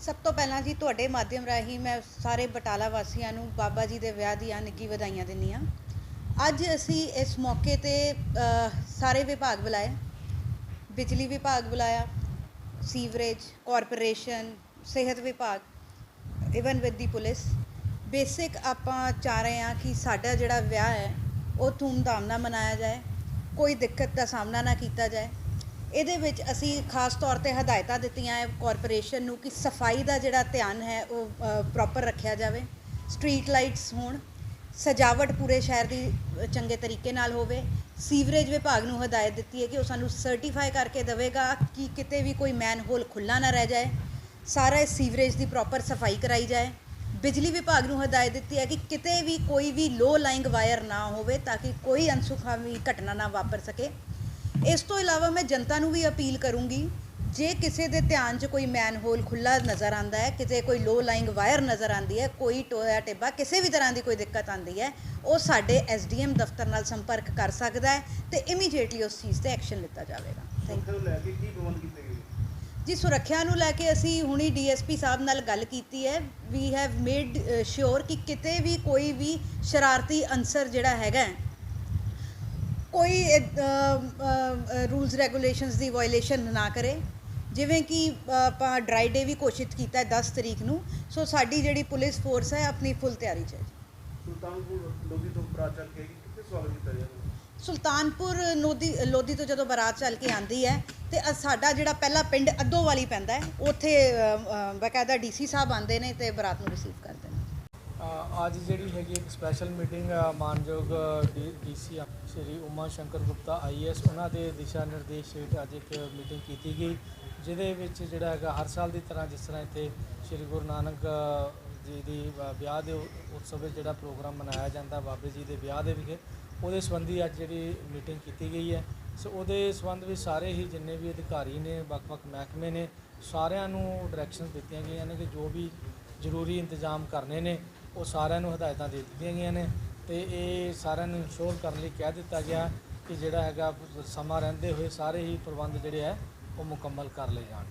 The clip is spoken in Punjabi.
ਸਭ ਤੋਂ ਪਹਿਲਾਂ ਜੀ ਤੁਹਾਡੇ ਮਾਧਿਅਮ ਰਾਹੀਂ ਮੈਂ ਸਾਰੇ ਬਟਾਲਾ ਵਾਸੀਆਂ ਨੂੰ ਬਾਬਾ ਜੀ ਦੇ ਵਿਆਹ ਦੀਆਂ ਨਿੱਘੀ ਵਧਾਈਆਂ ਦਿੰਦੀ ਹਾਂ। ਅੱਜ ਅਸੀਂ ਇਸ ਮੌਕੇ ਤੇ ਅ, ਸਾਰੇ ਵਿਭਾਗ ਬੁਲਾਏ। ਬਿਜਲੀ ਵਿਭਾਗ ਬੁਲਾਇਆ ਸੀਵਰੇਜ ਕਾਰਪੋਰੇਸ਼ਨ ਸਿਹਤ ਵਿਭਾਗ even with the police. Basic ਆਪਾਂ ਚਾਹ ਰਹੇ ਹਾਂ ਕਿ ਸਾਡਾ ਜਿਹੜਾ ਵਿਆਹ ਹੈ ਉਹ ਧੂਮਧਾਮ ਨਾਲ ਮਨਾਇਆ ਜਾਏ। ਕੋਈ ਦਿੱਕਤ ਦਾ ਸਾਹਮਣਾ ਨਾ ਕੀਤਾ ਜਾਏ। ਇਹਦੇ ਵਿੱਚ ਅਸੀਂ ਖਾਸ ਤੌਰ ਤੇ ਹਦਾਇਤਾਂ ਦਿੱਤੀਆਂ ਹੈ ਕਾਰਪੋਰੇਸ਼ਨ ਨੂੰ ਕਿ ਸਫ਼ਾਈ ਦਾ ਜਿਹੜਾ ਧਿਆਨ ਹੈ ਉਹ ਪ੍ਰੋਪਰ ਰੱਖਿਆ ਜਾਵੇ ਸਟਰੀਟ ਲਾਈਟਸ ਹੋਣ, ਸਜਾਵਟ ਪੂਰੇ ਸ਼ਹਿਰ ਦੀ ਚੰਗੇ ਤਰੀਕੇ ਨਾਲ ਹੋਵੇ ਸੀਵਰੇਜ ਵਿਭਾਗ ਨੂੰ ਹਦਾਇਤ ਦਿੱਤੀ ਹੈ ਕਿ ਉਹ ਸਾਨੂੰ ਸਰਟੀਫਾਈ ਕਰਕੇ ਦੇਵੇਗਾ ਕਿ ਕਿਤੇ ਵੀ ਕੋਈ ਮੈਨਹੋਲ ਖੁੱਲਾ ਨਾ ਰਹਿ ਜਾਏ, ਸਾਰਾ ਇਸ ਸੀਵਰੇਜ ਦੀ ਪ੍ਰੋਪਰ ਸਫ਼ਾਈ ਕਰਾਈ ਜਾਏ। ਬਿਜਲੀ ਵਿਭਾਗ ਨੂੰ ਹਦਾਇਤ ਦਿੱਤੀ ਹੈ ਕਿ ਕਿਤੇ ਵੀ ਕੋਈ ਵੀ ਲੋ ਲਾਈਂਗ ਵਾਇਰ ਨਾ ਹੋਵੇ ਤਾਂ ਕਿ ਕੋਈ ਅਨਸੁਖਾਵੀ ਘਟਨਾ ਨਾ ਵਾਪਰ ਸਕੇ। ਇਸ ਤੋਂ ਇਲਾਵਾ ਮੈਂ ਜਨਤਾ ਨੂੰ ਵੀ ਅਪੀਲ ਕਰੂੰਗੀ ਜੇ ਕਿਸੇ ਦੇ ਧਿਆਨ 'ਚ ਕੋਈ ਮੈਨਹੋਲ ਖੁੱਲਾ ਨਜ਼ਰ ਆਂਦਾ ਹੈ ਕਿਤੇ ਕੋਈ ਲੋ ਲਾਈਂਗ ਵਾਇਰ ਨਜ਼ਰ ਆਂਦੀ ਹੈ ਕੋਈ ਟੋਇਆ ਟਿੱਬਾ ਕਿਸੇ ਵੀ ਤਰ੍ਹਾਂ ਦੀ ਕੋਈ ਦਿੱਕਤ ਆਂਦੀ ਹੈ ਉਹ ਸਾਡੇ ਐਸਡੀਐਮ ਦਫ਼ਤਰ ਨਾਲ ਸੰਪਰਕ ਕਰ ਸਕਦਾ ਹੈ ਤੇ ਇਮੀਡੀਏਟਲੀ ਉਸ ਚੀਜ਼ ਤੇ ਐਕਸ਼ਨ ਲਿੱਤਾ ਜਾਵੇਗਾ। ਥੈਂਕ ਸੁਰੱਖਿਆ ਨੂੰ ਲੈ ਕੇ ਕੀ ਪ੍ਰਬੰਧ ਕੀਤੇ ਗਏ? ਜੀ ਸੁਰੱਖਿਆ ਨੂੰ ਲੈ ਕੇ ਅਸੀਂ ਹੁਣੀ ਡੀਐਸਪੀ ਸਾਹਿਬ ਨਾਲ ਗੱਲ ਕੀਤੀ ਹੈ। ਵੀ ਹੈਵ ਮੇਡ ਸ਼ੋਰ ਕਿ ਕਿਤੇ ਵੀ ਕੋਈ ਵੀ ਸ਼ਰਾਰਤੀ ਅਨਸਰ ਜਿਹੜਾ ਹੈਗਾ ਕੋਈ ਰੂਲਸ ਰੈਗੂਲੇਸ਼ਨਸ ਦੀ ਵਾਇਓਲੇਸ਼ਨ ਨਾ ਕਰੇ। ਜਿਵੇਂ ਕਿ ਆਪਾਂ ਡਰਾਈ ਡੇ ਵੀ ਘੋਸ਼ਿਤ ਕੀਤਾ ਹੈ 10 ਤਰੀਕ ਨੂੰ ਸੋ ਸਾਡੀ ਜਿਹੜੀ ਪੁਲਿਸ ਫੋਰਸ ਹੈ ਆਪਣੀ ਫੁੱਲ ਤਿਆਰੀ 'ਚ ਹੈ ਸੁਲਤਾਨਪੁਰ ਲੋਧੀ ਤੋਂ ਬਰਾਤ ਚੱਲ ਕੇ ਆਈ, ਕਿੱਥੇ ਸਵਾਗਤ ਕੀਤਾ ਗਿਆ? ਸੁਲਤਾਨਪੁਰ ਲੋਧੀ ਲੋਧੀ ਤੋਂ ਜਦੋਂ ਬਾਰਾਤ ਚੱਲ ਕੇ ਆਂਦੀ ਹੈ ਤੇ ਸਾਡਾ ਜਿਹੜਾ ਪਹਿਲਾ ਪਿੰਡ ਅੱਦੋਵਾਲੀ ਪੈਂਦਾ ਹੈ ਉੱਥੇ ਬਕਾਇਦਾ ਡੀਸੀ ਸਾਹਿਬ ਆਂਦੇ ਨੇ ਤੇ ਬਾਰਾਤ ਨੂੰ ਰਿਸੀਵ ਕਰਦੇ ਅੱਜ ਜਿਹੜੀ ਹੈਗੀ ਇੱਕ ਸਪੈਸ਼ਲ ਮੀਟਿੰਗ ਮਾਨਯੋਗ ਡੀਸੀ ਸ਼੍ਰੀ ਉਮਾ ਸ਼ੰਕਰ ਗੁਪਤਾ ਆਈਐਸ ਉਹਨਾਂ ਦੇ ਦਿਸ਼ਾ ਨਿਰਦੇਸ਼ ਹੇਠ ਅੱਜ ਇੱਕ ਮੀਟਿੰਗ ਕੀਤੀ ਗਈ, ਜਿਹਦੇ ਵਿੱਚ ਜਿਹੜਾ ਹੈਗਾ ਹਰ ਸਾਲ ਦੀ ਤਰ੍ਹਾਂ ਜਿਸ ਤਰ੍ਹਾਂ ਇੱਥੇ ਸ਼੍ਰੀ ਗੁਰੂ ਨਾਨਕ ਜੀ ਦੀ ਵਿਆਹ ਦੇ ਉਤਸਵ ਵਿੱਚ ਜਿਹੜਾ ਪ੍ਰੋਗਰਾਮ ਮਨਾਇਆ ਜਾਂਦਾ ਬਾਬੇ ਜੀ ਦੇ ਵਿਆਹ ਦੇ ਵਿਖੇ, ਉਹਦੇ ਸੰਬੰਧੀ ਅੱਜ ਜਿਹੜੀ ਮੀਟਿੰਗ ਕੀਤੀ ਗਈ ਹੈ। ਸੋ ਉਹਦੇ ਸੰਬੰਧ ਵਿੱਚ ਸਾਰੇ ਹੀ ਜਿੰਨੇ ਵੀ ਅਧਿਕਾਰੀ ਨੇ, ਵੱਖ-ਵੱਖ ਮਹਿਕਮੇ ਨੇ, ਸਾਰਿਆਂ ਨੂੰ ਡਾਇਰੈਕਸ਼ਨਸ ਦਿੱਤੀਆਂ ਗਈਆਂ ਨੇ ਕਿ ਜੋ ਵੀ ਜ਼ਰੂਰੀ ਇੰਤਜ਼ਾਮ ਕਰਨੇ ਨੇ ਉਹ ਸਾਰਿਆਂ ਨੂੰ ਹਦਾਇਤਾਂ ਦੇ ਦਿੱਤੀਆਂ ਗਈਆਂ ਨੇ ਤੇ ਇਹ ਸਾਰਿਆਂ ਨੂੰ ਇੰਸ਼ੋਰ ਕਰਨ ਲਈ ਕਹਿ ਦਿੱਤਾ ਗਿਆ ਕਿ ਜਿਹੜਾ ਹੈਗਾ ਸਮਾਂ ਰਹਿੰਦੇ ਹੋਏ ਸਾਰੇ ਹੀ ਪ੍ਰਬੰਧ ਜਿਹੜੇ ਹੈ ਉਹ ਮੁਕੰਮਲ ਕਰ ਲਏ ਜਾਣ।